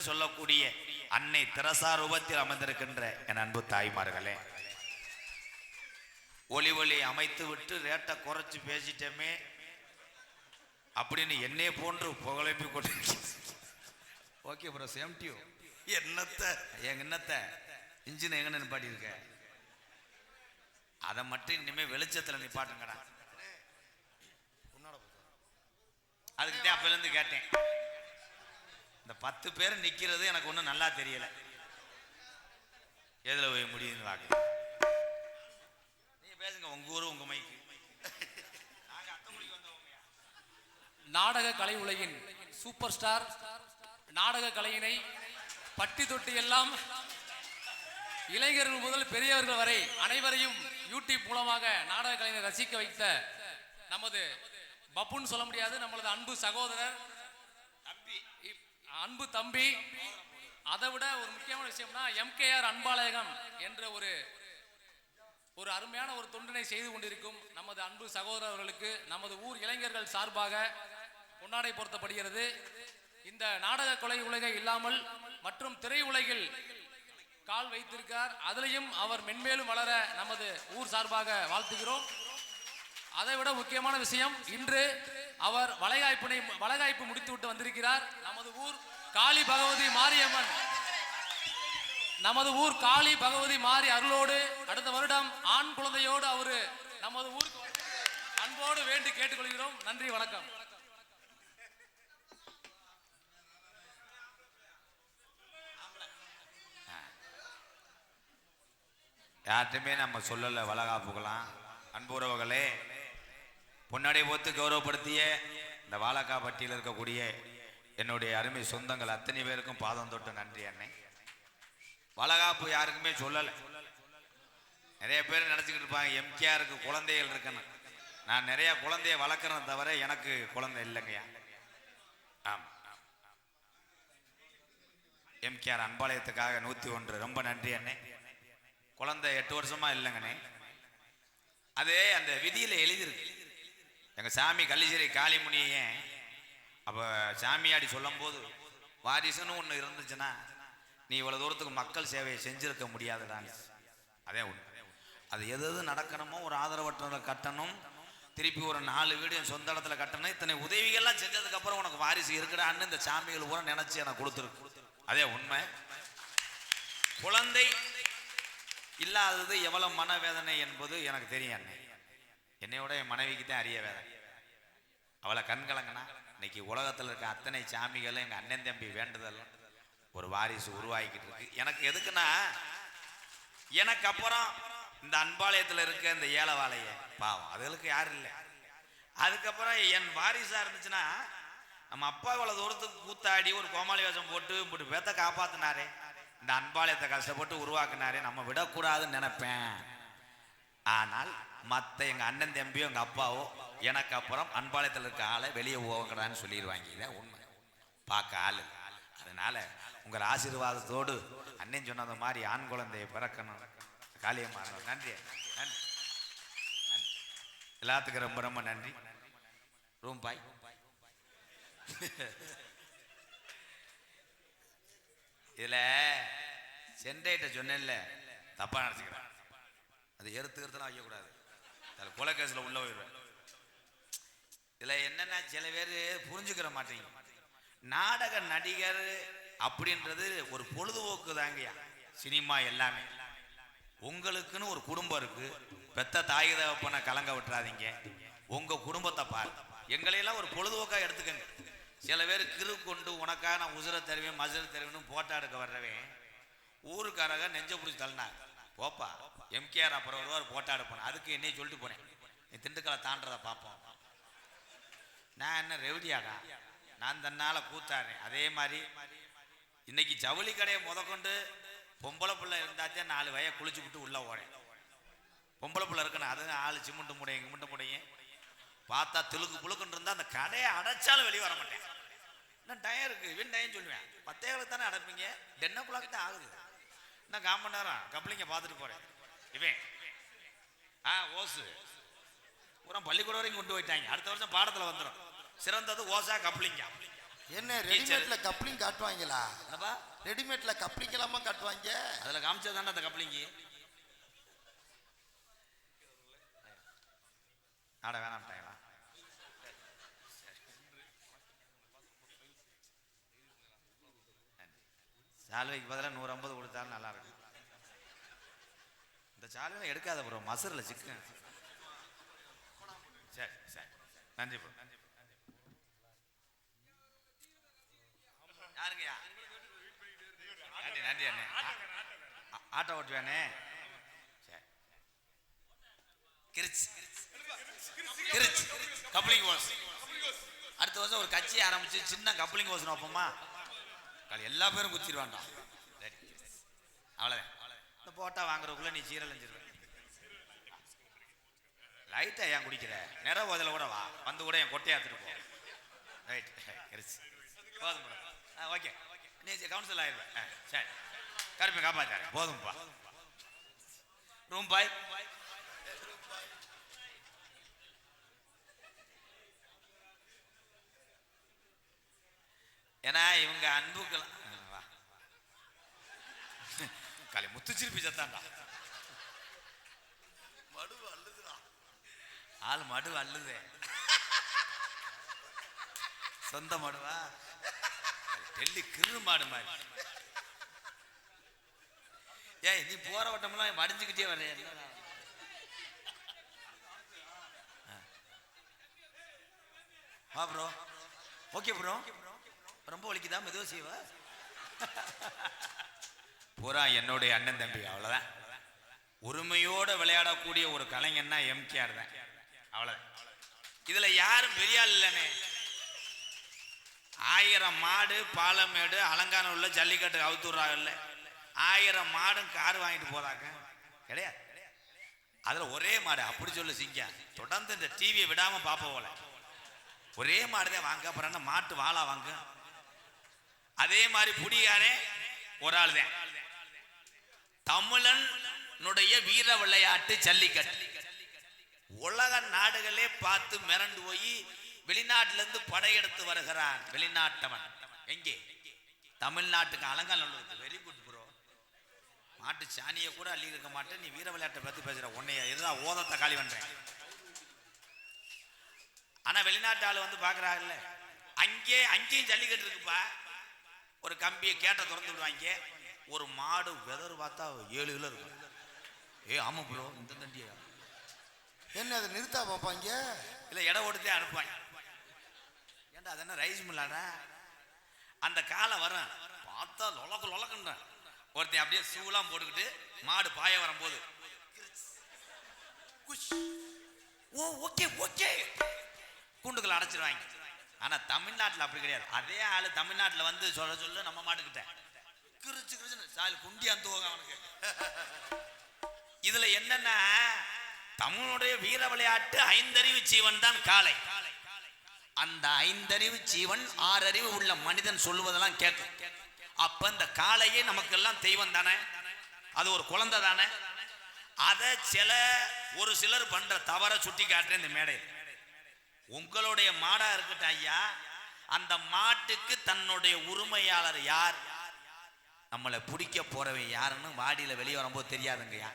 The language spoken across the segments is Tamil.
சொல்லக்கூடிய அன்னை திரசா ரூபத்தில் அமர்ந்திருக்கின்ற என் அன்பு தாய்மார்களே ஒளி ஒளி அமைத்து விட்டு ரேட்டை குறைச்சு பேசிட்டோமே அப்படின்னு என்னே போன்று புகழப்பி கொண்டு ஓகே ப்ரோ சேம் டியூ என்னத்த? எங்க என்னத்த? இன்ஜின் எங்க நிப்பாட்டி இருக்க அதை மட்டும் இனிமே வெளிச்சத்துல நிப்பாட்டுங்கடா. அதுக்கு தான் அப்பல இருந்து கேட்டேன். இந்த பத்து பேர் நிக்கிறது எனக்கு ஒன்றும் நல்லா தெரியல. எதில் போய் முடியுதுன்னு பார்க்க பேசுங்க உங்க ஊரு உங்கள் மைக்கு நாடக கலை உலகின் சூப்பர் ஸ்டார் நாடக கலையினை பட்டி தொட்டி எல்லாம் இளைஞர்கள் முதல் பெரியவர்கள் வரை அனைவரையும் யூடியூப் மூலமாக நாடக கலைஞரை ரசிக்க வைத்த நமது பப்புன்னு சொல்ல முடியாது நம்மளது அன்பு சகோதரர் அன்பு தம்பி அதை விட ஒரு முக்கியமான விஷயம்னா எம்கேஆர் அன்பாலயகம் என்ற ஒரு ஒரு அருமையான ஒரு தொண்டனை செய்து கொண்டிருக்கும் நமது அன்பு சகோதரர்களுக்கு நமது ஊர் இளைஞர்கள் சார்பாக கொண்டாடை பொருத்தப்படுகிறது. இந்த நாடக கொலை உலகை இல்லாமல் மற்றும் திரை உலகில் கால் வைத்திருக்கார். அதிலையும் அவர் மென்மேலும் வளர நமது ஊர் சார்பாக வாழ்த்துகிறோம். அதை விட முக்கியமான விஷயம் இன்று அவர் வளைகாய்ப்பினை வளைகாய்ப்பு முடித்துவிட்டு வந்திருக்கிறார். நமது ஊர் காளி பகவதி மாரியம்மன். நமது ஊர் காளி பகவதி மாறி அருளோடு அடுத்த வருடம் ஆண் குழந்தையோடு அவரு நமது ஊருக்கு அன்போடு வேண்டி கேட்டுக்கொள்கிறோம். நன்றி வணக்கம். யார்ட்டுமே நம்ம சொல்லல வளகாப்புக்கலாம் அன்புறவர்களே பொன்னடை ஒத்து கௌரவப்படுத்திய இந்த வாழக்காப்பட்டியில் இருக்கக்கூடிய என்னுடைய அருமை சொந்தங்கள் அத்தனை பேருக்கும் பாதம் தொட்டு நன்றி அண்ணே. வளகாப்பு யாருக்குமே சொல்லலை. நிறைய பேர் நினச்சிக்கிட்டு இருப்பாங்க எம்கேஆருக்கு குழந்தைகள் இருக்குன்னு. நான் நிறையா குழந்தைய வளர்க்குறேன் தவிர எனக்கு குழந்தை இல்லைங்கய்யா ஆம். எம்கேஆர் அன்பாலயத்துக்காக நூற்றி ஒன்று. ரொம்ப நன்றி அண்ணே. குழந்தை எட்டு வருஷமாக இல்லைங்கண்ணே. அது அந்த விதியில் எழுதிருக்கு எங்கள் சாமி கள்ளிசிறை காளிமுனியே அப்போ சாமியாடி சொல்லும்போது வாரிசுன்னு ஒன்று இருந்துச்சுன்னா நீ இவ்வளோ தூரத்துக்கு மக்கள் சேவையை செஞ்சிருக்க முடியாதுடான் அதே உண்மை அது எது எது நடக்கணுமோ ஒரு ஆதரவற்றதை கட்டணும். திருப்பி ஒரு நாலு வீடு என் சொந்த இடத்துல கட்டணும். இத்தனை உதவிகள்லாம் செஞ்சதுக்கப்புறம் உனக்கு வாரிசு இருக்குடான்னு இந்த சாமிகள் பூரா நினச்சி எனக்கு கொடுத்துருக்கு. அதே உண்மை. குழந்தை இல்லாதது எவ்வளோ மனவேதனை என்பது எனக்கு தெரியும் என்னை என்னையோட என் மனைவிக்கு தான் அறிய வேதனை. அவளை கண்கலங்கனா இன்னைக்கு உலகத்தில் இருக்க அத்தனை சாமிகளும் எங்கள் அண்ணன் தம்பி வேண்டுதல் ஒரு வாரிசு உருவாகிக்கிட்டு இருக்கு. எனக்கு எதுக்குன்னா எனக்கு அப்புறம் இந்த அன்பாலயத்தில் இருக்க இந்த ஏலவாளைய பாவம் அதுகளுக்கு யாரும் இல்லை. அதுக்கப்புறம் என் வாரிசாக இருந்துச்சுன்னா நம்ம அப்பா இவ்வளோ தூரத்துக்கு கூத்தாடி ஒரு கோமாளி வேஷம் போட்டு இப்படி பேத்த காப்பாத்தினாரே. இந்த அன்பாலயத்தை கஷ்டப்பட்டு உருவாக்குனாரே. நம்ம விடக்கூடாதுன்னு நினைப்பேன். ஆனால் மற்ற எங்கள் அண்ணன் தம்பியோ எங்கள் அப்பாவோ எனக்கு அப்புறம் அன்பாளையத்தில் இருக்க ஆளை வெளியே போகக்கூடாதுன்னு சொல்லிடுவாங்க இதான் உண்மை. பார்க்க ஆள் அதனால உங்கள் ஆசீர்வாதத்தோடு அண்ணன் சொன்னது மாதிரி ஆண் குழந்தையை பிறக்கணும். காளியம்மா நன்றி. நன்றி. நன்றி. எல்லாத்துக்கும் ரொம்ப ரொம்ப நன்றி. ரூம் பாய் இதில் சென்டைட்ட சொன்னேன்ல தப்பாக நினச்சிக்கிறேன். அது எறுத்துக்கிறதுலாம் வைக்கக்கூடாது. அதில் கொலைக்கேசில் உள்ள போயிடுவேன். இதில் என்னென்ன சில பேர் புரிஞ்சுக்கிற மாட்டீங்க. நாடக நடிகர் அப்படின்றது ஒரு பொழுதுபோக்கு தாங்கய்யா. சினிமா எல்லாமே. உங்களுக்குன்னு ஒரு குடும்பம் இருக்கு. பெத்த தாய் தகப்பனை கலங்க விட்டுறாதீங்க. உங்க குடும்பத்தை பாரு எங்களையெல்லாம் ஒரு பொழுதுபோக்காக எடுத்துக்கங்க. சில பேர் கிரு கொண்டு உனக்காக நான் உசுரை தருவேன் மசுரை தருவேன்னு போட்டா எடுக்க வர்றவன் ஊருக்காரங்க நெஞ்ச பிடிச்சி தள்ளினாங்க. போப்பா எம்கேஆர் அப்புறம் வருவார் போட்டா எடுப்பேன். அதுக்கு என்னையும் சொல்லிட்டு போனேன். நீ திண்டுக்கலை தாண்டதை பார்ப்போம். நான் என்ன ரெவடியாடா? நான் தன்னால் கூத்தாடுறேன். அதே மாதிரி இன்னைக்கு ஜவுளி கடையை முதற்கொண்டு பொம்பளை பிள்ளை இருந்தாச்சே நாலு வய குளிச்சு விட்டு உள்ளே ஓடேன். பொம்பளை பிள்ளை இருக்கணும். அது ஆள் சிமெண்ட் முடையும் கும்பிட்டு முடையும் பார்த்தா திழுக்கு புழுக்குன்னு இருந்தால் அந்த கடையை அடைச்சாலும் வெளியே வர மாட்டேன். இன்னும் டயம் இருக்குது இவன் டயம் சொல்லுவேன். பத்தேகளுக்கு தானே அடைப்பீங்க? டென்ன குழாக்கு தான் ஆகுது. இன்னும் கால் மணி நேரம். கப்ளிங்க பார்த்துட்டு போகிறேன் இவன். ஆ ஓசு. பூரா பள்ளிக்கூடம் வரைக்கும் கொண்டு போயிட்டாங்க. அடுத்த வருஷம் பாடத்தில் வந்துடும் சிறந்தது ஓசா கப்ளிங்க. என்ன ரெடிமேட்ல கப்ளிங் காட்டுவாங்களா? என்னப்பா? ரெடிமேட்ல கப்ளிங் எல்லாமா காட்டுவாங்க? அதுல காமிச்சதாண்டா அந்த கப்ளிங்கி? ஆட வேணாம்ட்டாங்களா சால்வைக்கு பதிலாக நூறு ஐம்பது கொடுத்தாலும் நல்லா இருக்கும். இந்த சால்வையில எடுக்காத ப்ரோ மசரில் சிக்கன். சரி சரி. நன்றி ப்ரோ நன்றி யாருங்கய்யா நன்றி நன்றி அண்ணே. ஆட்டோ ஓட்டுவானே சரி. கிரிச். கிரிச். Coupling hose. அடுத்த வருஷம் ஒரு கட்சி ஆரம்பிச்சு சின்ன கப்ளிங் ஹோஸ் நோப்போமா? காலை எல்லா பேரும் குத்திடுவான்டா. சரி அவ்வளோதான் இந்த போட்டா வாங்குறதுக்குள்ள நீ சீரழிஞ்சிருவ. லைட்டா ஏன் குடிக்கிற? நிற அதில் கூட வா. வந்து கூட என் கொட்டையா எடுத்துட்டு போ. ரைட் கிரிச் போதும் ஆ ஓகே நீ கவுன்சில் ஆயிடுவேன் ஆ சரி. கருப்பை காப்பாத்தாரு. போதும்ப்பா ரூம் பாய் ஏன்னா இவங்க அன்புக்கெல்லாம் வா. காலை முத்துச்சிருப்பி சத்தாண்டா மடு அள்ளுதுடா ஆள் மடு அள்ளுதே. சொந்த மாடுவா? டெல்லி கிரு மாடு மாதிரி. ஏய் நீ போற வட்டம்லாம் மடிஞ்சுக்கிட்டே வர வா ப்ரோ ஓகே ப்ரோ ரொம்ப ஒழிக்குதா மெதுவாக செய்வா? பூரா என்னுடைய அண்ணன் தம்பி அவ்வளவுதான். உரிமையோட விளையாடக்கூடிய ஒரு கலைஞன்னா எம்கேஆர் தான். அவ்வளவுதான் இதுல யாரும் பெரிய ஆள் இல்லைனே ஆயிரம் மாடு பாலமேடு அலங்கானம் உள்ள ஜல்லிக்கட்டு அவுத்துறாங்கல்ல ஆயிரம் மாடும் கார் வாங்கிட்டு போறாங்க. கிடையாது. அதுல ஒரே மாடு அப்படி சொல்லு சிங்க. தொடர்ந்து இந்த டிவியை விடாம பாப்ப போல. ஒரே மாடுதான் வாங்க அப்புறம் என்ன மாட்டு வாழா வாங்க? அதே மாதிரி புடியாரே ஒரு ஆள் தான் தமிழனுடைய வீர விளையாட்டு ஜல்லிக்கட்டு. உலக நாடுகளே பார்த்து மிரண்டு போய் வெளிநாட்டிலிருந்து படையெடுத்து வருகிறான். வெளிநாட்டவன். எங்கே? தமிழ்நாட்டுக்கு அலங்காநல்லூருக்கு வெரி குட் ப்ரோ மாட்டு சாணியை கூட அள்ளி இருக்க மாட்டேன். நீ வீர விளையாட்டை பற்றி பேசுற. உன்னைய இதுதான் ஓதத்தை காலி பண்ணுறேன் ஆனா வெளிநாட்டு ஆள் வந்து பார்க்குறாங்கல்ல அங்கே அங்கேயும் ஜல்லிக்கட்டு இருக்குப்பா. ஒரு கம்பியை கேட்ட திறந்து விடுவாங்க. ஒரு மாடு வெதர் பார்த்தா ஏழு கிலோ இருக்கும். ஏ ஆமாம் ப்ரோ இந்த தண்டியா? என்ன அதை நிறுத்தா பார்ப்பாங்க இல்லை இடம் ஓடுத்தே அனுப்புவாங்க. ஏன்டா அது என்ன ரைஸ் மில்லாடா? அந்த காலை வரும் பார்த்தா லொலக்கு லொலக்குன்றான். ஒருத்தன் அப்படியே சூலாம் போட்டுக்கிட்டு மாடு பாய வரும்போது ஓ ஓகே ஓகே. கூண்டுக்குள்ள அடைச்சிருவாங்க. ஆனால் தமிழ்நாட்டில் அப்படி கிடையாது. அதே ஆள் தமிழ்நாட்டில் வந்து சொல்ல சொல்ல நம்ம மாட்டுக்கிட்ட. கிரிச்சு கிரிச்சு சால் குண்டி அந்த அவனுக்கு. இதில் என்னென்ன தமிழுடைய வீர விளையாட்டு ஐந்தறிவு ஜீவன் தான் காளை அந்த ஐந்தறிவு ஜீவன் ஆறறிவு உள்ள மனிதன் சொல்லுவதெல்லாம் கேட்கும் அப்ப இந்த காளையே நமக்கு எல்லாம் தெய்வம் தானே? அது ஒரு குழந்தை தானே? அதை சில ஒரு சிலர் பண்ற தவற சுட்டி காட்டுறேன் இந்த மேடையில். உங்களுடைய மாடா இருக்கட்டும் ஐயா அந்த மாட்டுக்கு தன்னுடைய உரிமையாளர் யார்? நம்மளை பிடிக்க போறவன் யாருன்னு வாடியில் வெளியே வரும்போது தெரியாதுங்கய்யா.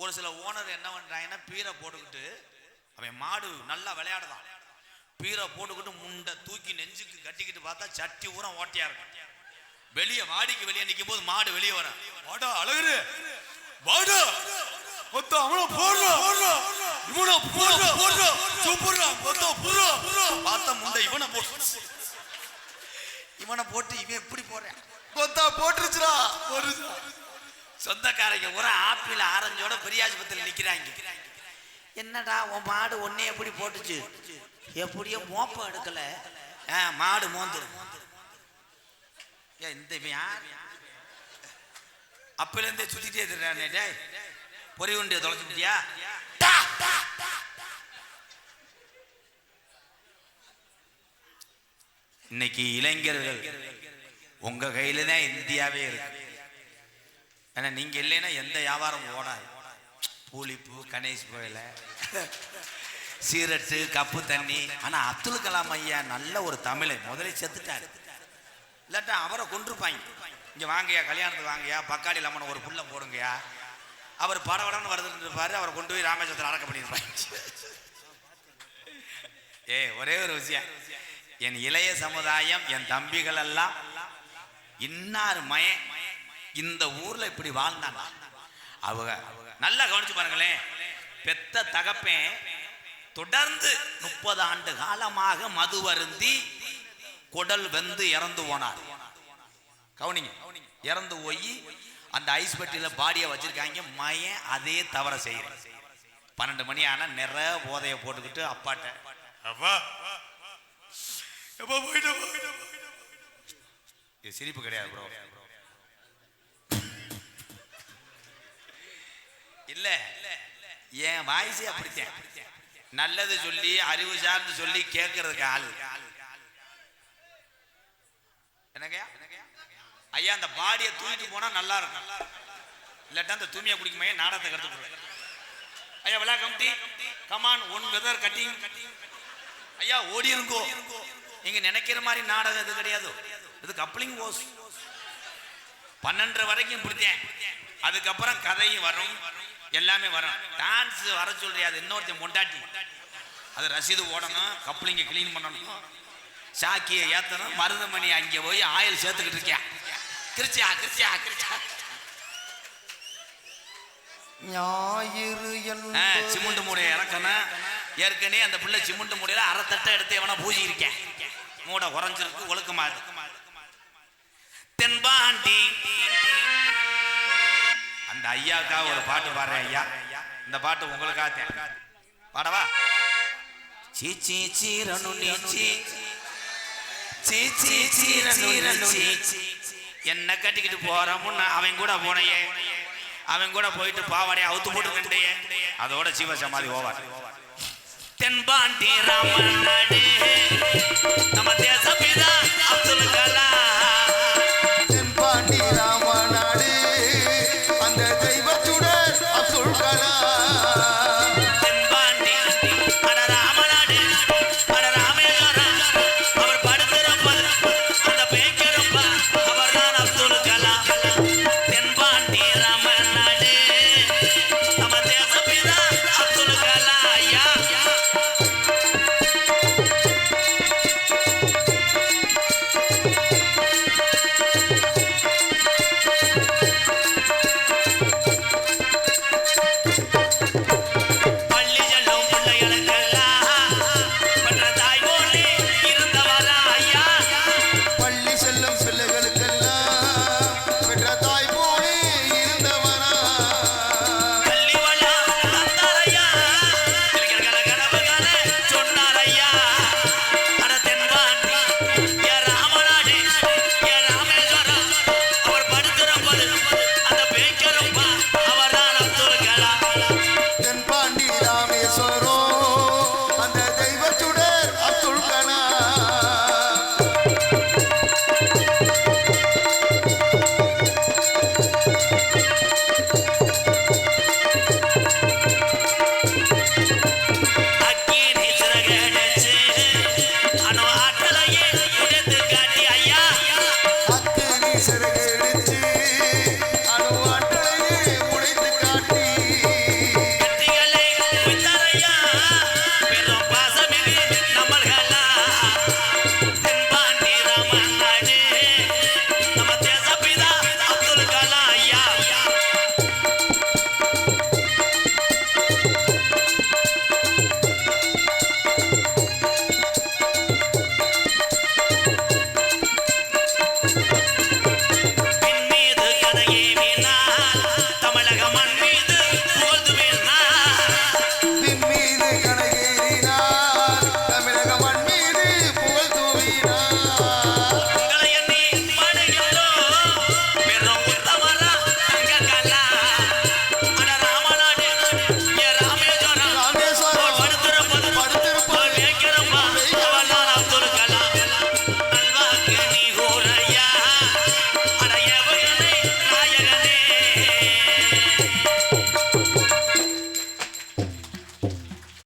ஒரு சில ஓனர் என்ன பண்றாங்கன்னா பீரை போட்டுக்கிட்டு அவன் மாடு நல்லா விளையாடுதான். பீரை போட்டுக்கிட்டு முண்டை தூக்கி நெஞ்சுக்கு கட்டிக்கிட்டு பார்த்தா சட்டி ஊரம் ஓட்டையா இருக்கும். வெளியே வாடிக்கு வெளியே நிற்கும் போது மாடு வெளியே வரும் வாடா அழகுரு வாடா. மொத்த அவன போடுறா. இவன போடுறா போடுறா. சூப்பர்ரா மொத்த போடுறா. பார்த்தா முண்டை இவனை போட்டு இவனை போட்டு இவன் எப்படி போறேன் கொத்தா போட்டுருச்சுடா. ஒரு சொந்தக்காரங்க ஒரு ஆப்பிள் ஆரஞ்சோட பெரியாஸ்பத்திரியில் நிக்கிறாங்க. என்னடா உன் மாடு ஒன்னே எப்படி போட்டுச்சு? எப்படியோ மோப்பம் எடுக்கல. மாடு மோந்துரு இந்த இவன் இருந்தே சுத்திட்டே இருக்கிறானே டேய். பொறி உண்டிய தொலைச்சுட்டியா? இன்னைக்கு இளைஞர்கள் உங்க கையில தான் இந்தியாவே இருக்கு. ஏன்னா நீங்கள் இல்லைன்னா எந்த வியாபாரம் ஓடாது. பூலிப்பு கணேஷ் கோயில சீரட்டு கப்பு தண்ணி. ஆனால் அப்துல் கலாம் ஐயா நல்ல ஒரு தமிழை முதலே செத்துட்டாரு. இல்லாட்டா அவரை கொண்டிருப்பாங்க இங்கே வாங்கய்யா கல்யாணத்துக்கு வாங்கய்யா பக்காடி லம்மன் ஒரு புள்ள போடுங்கய்யா. அவர் படவடன்னு வருதுன்னு இருப்பார் அவரை கொண்டு போய் ராமேஸ்வரத்தில் அடக்க பண்ணியிருப்பாங்க ஏ ஒரே ஒரு விஷயம். என் இளைய சமுதாயம் என் தம்பிகள் எல்லாம் இன்னார் மயன். இந்த ஊர்ல இப்படி வாழ்ந்தாங்க. அவங்க நல்லா கவனிச்சு பாருங்களேன். பெத்த தகப்பேன் தொடர்ந்து முப்பது ஆண்டு காலமாக மது வருந்தி குடல் வெந்து இறந்து போனார். கவனிங்க. இறந்து போய் அந்த ஐஸ் பெட்டியில பாடியை வச்சிருக்காங்க. மயன் அதே தவற செய்யறேன். பன்னெண்டு மணி ஆனா நிறைய போதைய போட்டுக்கிட்டு அப்பாட்ட அப்பா சிரிப்பு கிடையாது ப்ரோ இல்ல. என் வாய்ஸே அப்படித்தான். நல்லது சொல்லி அறிவு சார்ந்து சொல்லி கேட்கறதுக்கு ஆள். என்னங்க? ஐயா அந்த பாடியை தூக்கிட்டு போனா நல்லா இருக்கும். இல்லாட்டா அந்த தூய்மையை குடிக்குமே? நாடகத்தை கற்றுக்கொள்ள ஐயா விழா committee. Come on one weather cutting ஐயா ஓடி இருக்கோ நீங்க நினைக்கிற மாதிரி நாடகம் இது கிடையாது. இது கப்ளிங் ஓஸ் பன்னெண்டு வரைக்கும் பிடித்தேன் அதுக்கப்புறம் கதையும் வரும். எல்லாமே வரும். டான்ஸ் வர சொல்றியா? அது இன்னொருத்தன் பொண்டாட்டி. அது ரசீது ஓடணும் கப்ளிங்க க்ளீன் பண்ணணும். சாக்கியை ஏத்தணும் மருதமணி அங்கே போய் ஆயில் சேர்த்துக்கிட்டு இருக்கேன் கிருச்சியா கிருச்சியா கிருச்சியா ஞாயிறு சிமெண்ட் மூடையை இறக்கணும். ஏற்கனவே அந்த பிள்ளை சிமெண்ட் மூடையில அரை தட்டை எடுத்து எவனா பூஜை இருக்கேன் மூடை குறைஞ்சிருக்கு ஒழுக்கமா இருக்கு. தென்பாண்டி இந்த ஐயாவுக்காக ஒரு பாட்டு பாடுறேன் ஐயா. இந்த பாட்டு உங்களுக்காக தான். பாடவா சீ சீ சீரனு நீச்சி சீ. சீ சீரனு சீ என்ன கட்டிக்கிட்டு போற முன்ன அவன் கூட போனையே. அவன் கூட போயிட்டு பாவாடைய அவுத்து போட்டு நின்றையே அதோட சிவ சமாதி ஓவார். தென்பாண்டி ராமன் நம்ம தேசபிதா